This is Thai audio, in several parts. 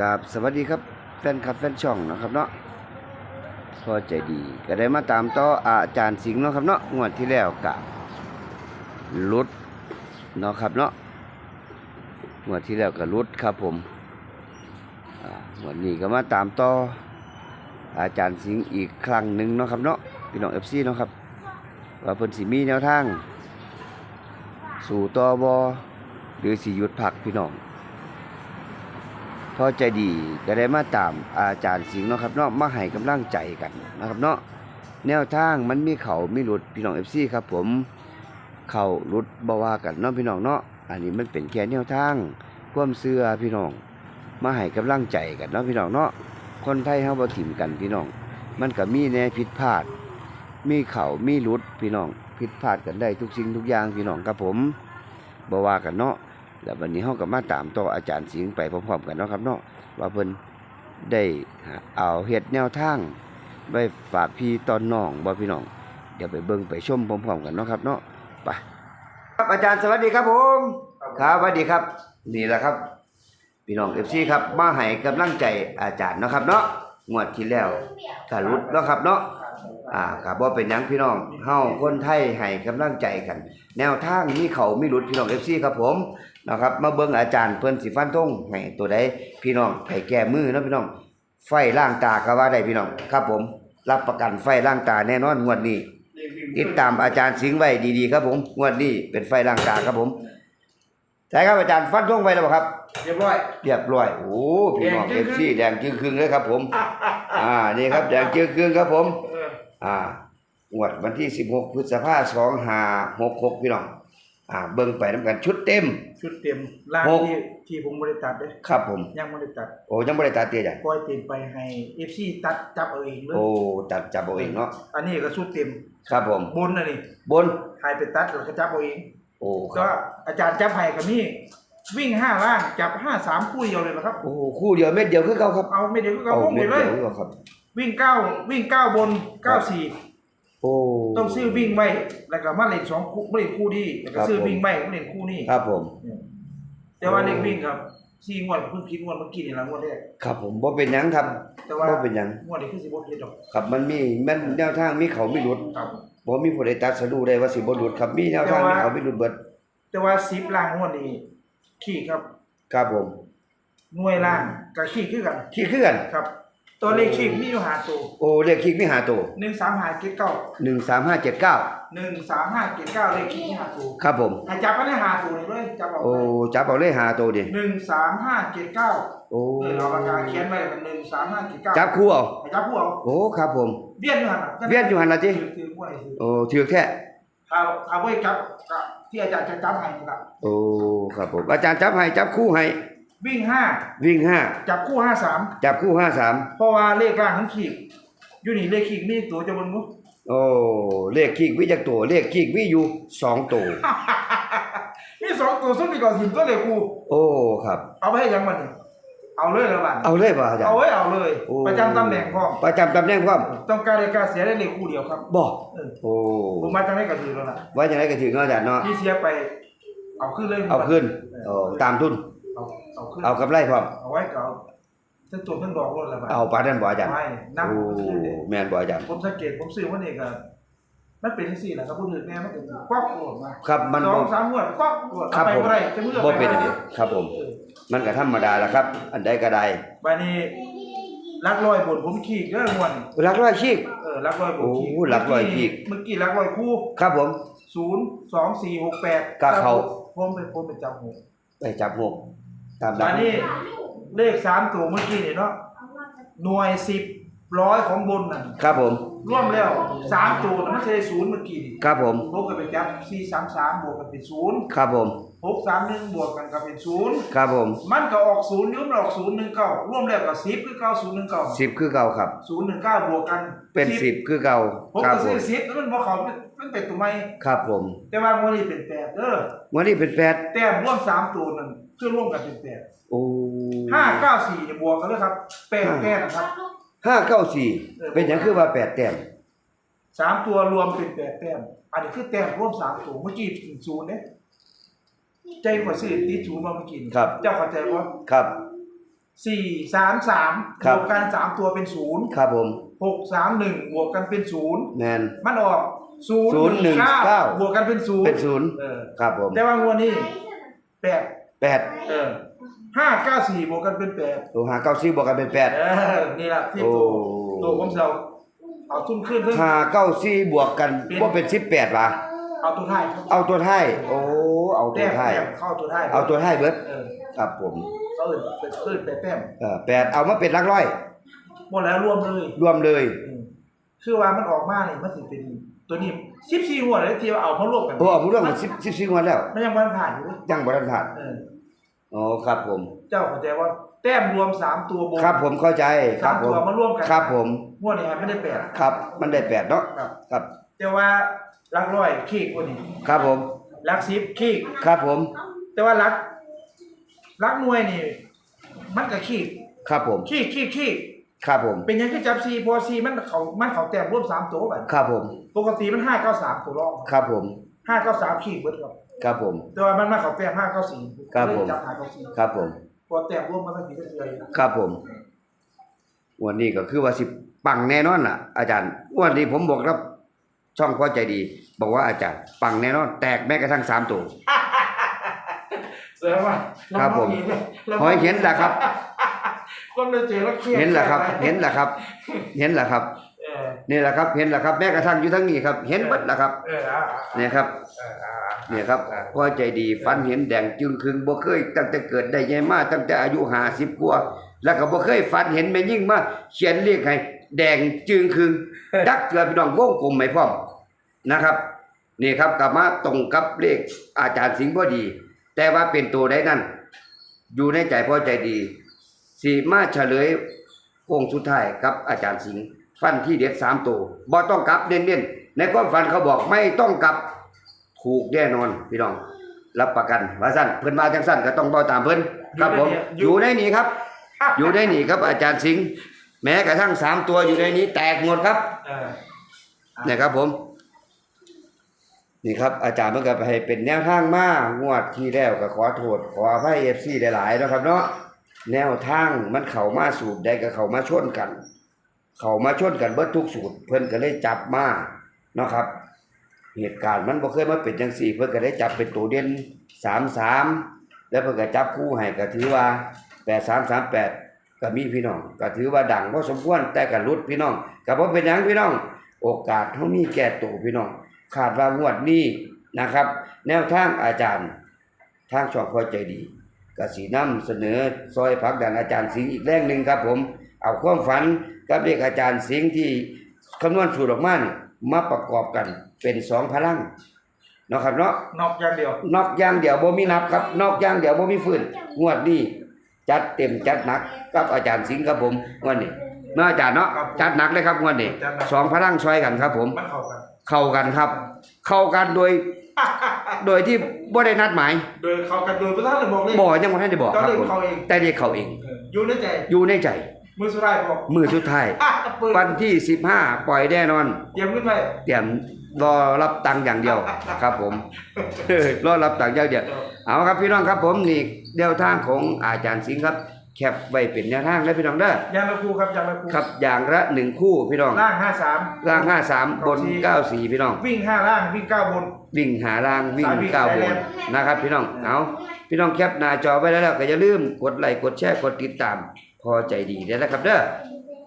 กับสวัสดีครับแฟนคลับแฟนช่องนะครับเนาะพอใจดีก็ได้มาตามต่ออาจารย์สิงห์เนาะครับเนาะงวดที่แล้วกับลุดเนาะครับเนาะงวดที่แล้วกับลุดครับผมวดนี้ก็มาตามต่ออาจารย์สิงห์อีกครั้งหนึ่งเนาะครับเนาะพี่น้องเอฟซีเนาะครับว่าเพิ่นสิมีแนวทาง สู่ตอบอหรือสิหยุดพักพี่น้อง พอใจดีก็ได้มาตามอาจารย์สิงห์เนาะครับเนาะมาให้กำลังใจกันนะครับเนาะแนวทางมันมีเขามีหลุดพี่น้องเอฟซีครับผมเขาหลุดบ่ว่ากันเนาะพี่น้องเนาะอันนี้มันเป็นแค่แนวทางความเชื่อพี่น้อง มาให้กำลังใจกันเนาะพี่น้องเนาะคนไทยเฮาบ่ถิ่มกันพี่น้อง มันก็มีแน่ผิดพลาด มีเขามีหลุดพี่น้องผิดพลาดกันได้ทุกสิ่งทุกอย่างพี่น้องครับผมบ่ว่ากันเนาะ แล้ววันนี้เฮาก็มาตามต่ออาจารย์สิงห์ไปพร้อมๆกันเนาะครับเนาะว่าเพิ่นได้เอาเฮ็ดแนวทางไว้ฝากพี่ตอนน้องบ่พี่น้อง เดี๋ยวไปเบิ่งไปชมพร้อมๆกันเนาะครับเนาะไปครับอาจารย์สวัสดีครับผมครับสวัสดีครับนี่แหละครับ พี่น้อง FC ครับมาให้กำลังใจอาจารย์เนาะครับเนาะงวดที่แล้วก็รุดเนาะครับเนาะ อ่าก็บ่เป็นหยังพี่น้องเฮาคนไทยให้กำลังใจกัน แนวทางมีเขามีหลุดพี่น้อง FC ครับผมนะครับ มาเบิ่งอาจารย์เพิ่นสิฟันธงให้ตัวใดพี่น้องให้แก้มือเนาะพี่น้อง ไฟล่างตาก็ว่าได้พี่น้องครับผม รับประกันไฟล่างตาแน่นอนงวดนี้ ติดตามอาจารย์สิงห์ไว้ดีๆครับผมงวดนี้เป็นไฟล่างตาครับผมใช่ครับอาจารย์ฟันธงไว้แล้วบ่ครับ เรียบร้อย เรียบร้อยโอ้พี่น้องแดงจึ้ง FC แดงจึ้งครึ่งเลยครับผม อ่านี่ครับแดงจึ้งครึ่งครับผมเอออ่างวดวันที่ 16 พฤษภาคม2566พี่น้องอ่าเบิ่งไปนํกันชุดเต็ม ชุดเต็มล่างหก ที่ที่ผมบริตัดเลยครับผม ยังบริตัดโอ้ยังบ่ได้ตัดเตี้ยจ้ะปล่อยเต็มไปให้เอฟซีตัดจับเอาเองเลยโอ้ตัดจับเอาเองเนาะอันนี้ก็ชุดเต็มครับผม บนน่ะนี่บนหายไปตัดแล้วก็จับเอาเอง โอ้คก็รับอาจารย์จับให้กับนี่วิ่งห้าล่างจับห้าสามคู่เดียวเลยนะครับ โอ้คู่เดียวเม็ดเดียวคือเขาครับเอาไม่เดียวก็เอาพุ่งไปเม็ดเลเดียยวคือเขาครับ วิ่งเก้าวิ่งเก้าบนเก้าสี่โอ้ ต้องซื้อวิ่งไว้แล้วก็มาเล่นสองคู่มาเล่นคู่นี้แล้วก็ซื้อครับผม วิ่งไว้มาเล่นคู่นี้ครับผม แต่ว่าเล่นวิ่งครับสี่งวดเพิ่งคิดงวดเมื่อกี้นี่ละงวดแรกครับผมบ่เป็นหยังครับแต่ว่าบ่เป็นหยัง งวดนี้คือสิบ่คิดดอกครับมันมีมันแนวทางมีเขามีหลุดครับ บ่มีผู้ใดตัดสะดูได้ว่าสิบ่หลุดครับมีแนวทางมีเขามีหลุดเบิดแต่ว่าสิบล่างงวดนี้ขี้ครับ ครับผมหน่วยล่างกับขี้คือกันขี้คือกัน ครับ ตัวเลขขี้มีอยู่หาตัวโอ้เลขขี้มีหาตัวหนึ่งสามหาเกตเก้า13579หนึ่งสามห้าเกตเก้าเลขขี้มีหาตัวครับผมให้จับก็ได้หาตัวนี่เลยจับเอาโอ้จับเอาเลยหาตัวดิหนึ่งสามห้าเกตเก้าโอ้เออเราปากกาเขียนไว้กันหนึ่งสามห้าเกตเก้าจับคู่เอาให้จับผู้เอาโอ้ครับผมเวียนอยู่หันน่ะเวียนอยู่หั่นล่ะติคือคือผู้ใดคือโอ้ถือแท้ถ้าถ้าไว้จับก็ที่อาจารย์จะจับให้นี่ล่ะโอ้ครับผมอาจารย์จับให้จับคู่ให้ วิ่งห้าวิ่งห้าจับคู่ห้าสามจับคู่ห้าสามเพราะว่าเลขล่างทั้งขีดอยู่นี่เลขขีดนี่ตัวจะบนมุกโอ้เลขขีกวิจักตัวเลขขีกวิอยู่สองตัวนี่สองตัวซึ่งมีก่อนสิบตัวเลยกูโอ้ครับ เอาไปให้ยังมันนี่เอาเลยแล้วบ้านเอาเลยป่ะอาจารเอาย์ไว้เอาเลยโอ้ประจำตำแหน่งพ่อประจำตำแหน่งความต้องการเลขการเสียได้เลขคู่เดียวครับบอกเออโอ้ผมมาจังได้กระถือแล้วล่ะว่าจะได้ก็ถึงเนาะอาจารย์เนาะที่เสียไป เอาขึ้นเลยเอาขึ้นโอ้ตามทุน เอาเอาขึ้นเอากำไรพร้อมเอาไว้ก็เอาทั้งตัวทั้งดอกรถละบ้านเอาปานนั้นบ่อาจารย์ไม่นับโอ้ขึ้นเลยแม่นบ่อาจารย์ผมสังเกตผมซื้อวันนี้ก็มันเป็นที่สี่แหละครับผู้ถือแน่มันเป็นควักโกรธมาครับมันสอบ่งสามงวดควักโกรธครับเอาไปผมบ่ได้จะมือบ่เป็นไปอันหานี้ครับผมเออมันก็ธรรมดาละครับ อันใดก็ได้บานี้ลักลอยบนผมขี่เด้อม่วนหลักร้อยชีกเออลักลอยบนขี่โอ้ลักลอยขี่เมื่อกี้ลักลอยคู่ ครับผมศูนย์สองสี่หกแปดก็เข้าผมไปผมไปจับหกไปจับหก ตามหลับากนี้เลขสามตัวเมื่อกี้เนี่ยเนาะหน่วยสิบร้อยของบนน่ะครับผมร่วมแล้วสามตัวน่ะมันใช่ศูนย์เมื่อกี้นี่ครับผมผมก็ไปจับสี่สามสามบวกกันเป็นศูนย์ครับผมหกสามหนึ่งบวกกันก็เป็นศูนย์ครับผมมันก็ออกศูนย์นิ้วมันออกศูนย์หนึ่งเก้าร่วมแล้วก็สิบคือเก้าศูนย์หนึ่งเก้าสิบคือเก่าครับ ศูนย์หนึ่งเก้าบวกกันเป็นสิบคือเก่าผมครับก็ผซื้มอสิบแล้วมันบอกเขา มันเป็นตัวไม่ครับผมแต่ว่าวันนี้เป็นแปดเด้อวันนี้เป็นแปดแต้มร่วมสามตัวนั่นคือร่วมกันเป็นแปดโอ้ห้าเก้าสี่เนี่ยบวกกันเลยครับแปดแปดนะครับ ห้าเก้าสี่เออเป็นอย่างคือว่าแปดแต้มสามตัวรวมเป็นแปดแต้ม อันนี้คือแต้มร่วมสามตัวเมื่อกี้ถึงศูนย์เนี่ยใจกว่าซื้อติดศูนย์มาเมื่อกี้นี่ครับ เจ้าเข้าใจว่าครับ สี่สามสามครับ บวกกันสามตัวเป็นศูนย์ครับผมหกสามหนึ่งบวกกันเป็นศูนย์แมนมันออก ศูนย์ศูนย์หนึ่งเก้าบวกกันเป็นศูนเป็นย์ศูนย์เออครับผมแต่ว่างวดนี้แปดแปดเออห้าเก้าสี่บวกกันเป็นแปดตัวหาเก้าสี่บวกกันเป็นแปดเออนี่แหละที่โอ้ตัวตัวผมจะเอาเอาทุ่มขึ้นเพิ่มหาเก้าสี่บวกกันเป็นว่าเป็นสิบแปดวะเอาตัวท้ายครับเอาตัวท้ายโอ้เอาตัแต้วมท้ายแต้มเข้าตัวท้ายเอาตัวท้ายเบิดเออครับผมเขาอื่นเป็นคลื่นแปดแต้มเออแปดเอามาเป็นหลักร้อยหมดแล้วรวมเลย รวมเลยอืมคือว่ามันออกมาเนี่ยมันถึงเป็น ตัวนี้สิบสี่หัวเลยที่ว่าเอามารวมกันโอ้เอามาร่วมกันสิบสิบสี่งวดแล้วมันยังมันผ่านอยู่เลยยังบรันผ่านเอออ๋อครับผม เจ้าเข้าใจว่าแต้มรวมสามตัวบนครับผมเข้าใจคสารับมผตัวมมารวมกันครับผมงวดนี้ไม่ได้แปดครับ มันได้แปดเนาะครับ ครับ แต่ว่าลักร้อยขีกกว่านี้ครับผมลักสิบขีกครับผม แต่ว่าลักลักหน่วยนี่ มันก็ขีกครับผม ขีกขีกขีก ครับผม เป็นหยังคือจับซีพอซีมันเขามันเขาแต้มรวมสามตัวแบบครับผม ปกติมันห้าเก้าสามตัวรองครับผม ห้าเก้าสามขีกเบิดครับครับผม แต่ว่ามันมาเขาแต้มห้าเก้าสี่ครับผม จับห้าเก้าสี่ครับผม พอแต้มรวมมาตั้งกี่เดือนครับผม วันนี้ก็คือว่าสิปังแน่นอนล่ะ อาจารย์วันนี้ผมบอกรับช่องพอใจดี บอกว่าอาจารย์ ปังแน่นอน แตกแม้กระทั่งสามตัวแสดงว่าครับผมเราหอยเห็นแหละครับ คนเราเจอแล้วเครียดเห็นแหละครับ เห็นแหละครับ เห็นแหละครับเออนี่แหละครับ เห็นแหละครับ แม้กระทั่งอยู่ทั้งนี้ครับ เห็นเบิดแหละครับ เอออะเนี่ยครับ เอออะเนี่ยครับพ่อใจดีฝันเห็นแดงจึงครึงบ่เคยตั้งแต่เกิดได้ใหญ่มาตั้งแต่อายุ50กว่าแล้วก็บ่เคยฝันเห็นแม่ยิ่งมาเขียนเลขให้แดงจึงครึงดักเกลือพี่น้องวงกลมไม่พร้อมนะครับนี่ครับกลับมาตรงกับเลขอาจารย์สิงห์พอดี แต่ว่าเป็นตัวใดนั่นอยู่ในใจพ่อใจดี สีมาเฉลยโค้งสุดท้ายครับอาจารย์สิงห์ฟันที่เด็ดสามตัวบ่ต้องกลับเน้นๆในความฝันเขาบอกไม่ต้องกลับถูกแน่นอนพี่น้อง รับประกันว่าสั้นเพิ่นมาจังสั้นก็ต้องเบาตามเพิ่นครับผม อยู่ในนี้ครับ อยู่ในนี้ครับ อาจารย์สิงห์แม้กระทั่งสามตัวอยู่ในนี้ แตกหมดครับเออเนี่ยครับผม นี่ครับ อาจารย์เพิ่นก็ให้เป็นแนวทางมางวดที่แล้วก็ขอโทษขออภัย FC หลายๆเนาะครับเนาะ แนวทางมันเข้ามาสูตรใดก็เข้ามาชนกัน เข้ามาชนกันเบิดทุกสูตร เพิ่อนก็เลยจับมาเนาะครับ เหตุการณ์มันบ่เคยมาเป็นจังซี่ เพิ่อนก็ได้จับเป็นตัวเด่น33แล้วเพิ่นก็จับคู่ให้ก็ถือว่า8338ก็มีพี่น้อง ก็ถือว่าดังพอสมควรแต่ก็หลุดพี่น้องก็บ่เป็นหยังพี่น้อง โอกาสเฮามีแก่ตัวพี่น้องคาดว่างวดนี้นะครับ แนวทางอาจารย์ทางช่องพอใจดี ก็สีนำเสนอซอยพักดันอาจารย์สิงห์อีกแรงหนึ่งครับ ผม เอาความฝันกับเรียกอาจารย์สิงห์ที่คำนวณสูตรออกมานี่มาประกอบกันเป็นสองพลังเนาะครับเนาะนอกอย่างเดียวนอกอย่างเดียวบ่มีนับครับ นอกอย่างเดียวบ่มีฟื้นงวดนี้จัดเต็มจัดหนักกับอาจารย์สิงห์ครับผมงวดนี้เนาะอาจารย์เนาะจัดหนักเลยครับงวดนี้สองพลังช่วยกันครับ ผมมันเข้ากัน เข้ากันครับ เข้ากันโดย โดยที่บ่ได้นัดหมายโดยเข้ากันโดยพระท่านเลยบอกเลยบ่ยังบ่ทันได้บอกครับเจ้าเด็กผมเขาเองแต่เรียกเขาเอง เอออยู่ในใจอยู่ในใจ มือสุดท้ายบอกมือสุดท้าย อะเปิดวันที่ 15 ปล่อยแน่นอน เตรียมขึ้นไป เตรียมรอรับตังค์อย่างเดียวครับผม รอรับตังค์อย่างเดียว เอาครับพี่น้องครับผมนี่แนวทางของอาจารย์สิงห์ครับ แคปไว้เป็นแนวทางแล้วพี่น้องเด้อยางละครูครับยางละครูครับอย่างละหนึ่งคู่พี่น้องล่างห้าสามล่าง53บน94พี่น้องวิ่งห้าล่างวิ่งเก้าบน วิ่งหาล่างวิ่งสายวิ่งก้าวสายบแรนงนะครับ พี่น้องเอาพี่น้องแคปหน้าจอไว้แล้วแล้วก็อย่าลืมกดไลค์กดแชร์กดติดตาม พอใจดีเด้อนะครับเด้อ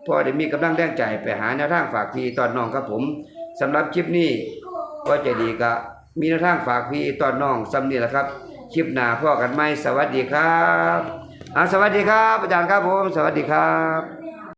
พอได้มีกำลังแรงใจไปหาแนวทางฝากพี่ตอนน้องครับผมสำหรับคลิปนี้พอใจดีก็มีแนวทางฝากพี่ตอนน้องสำนี้แหละครับ คลิปหน้าพ่อกันไหมสวัสดีครับอ่า สวัสดีครับอาจารย์ครับผม สวัสดีครับ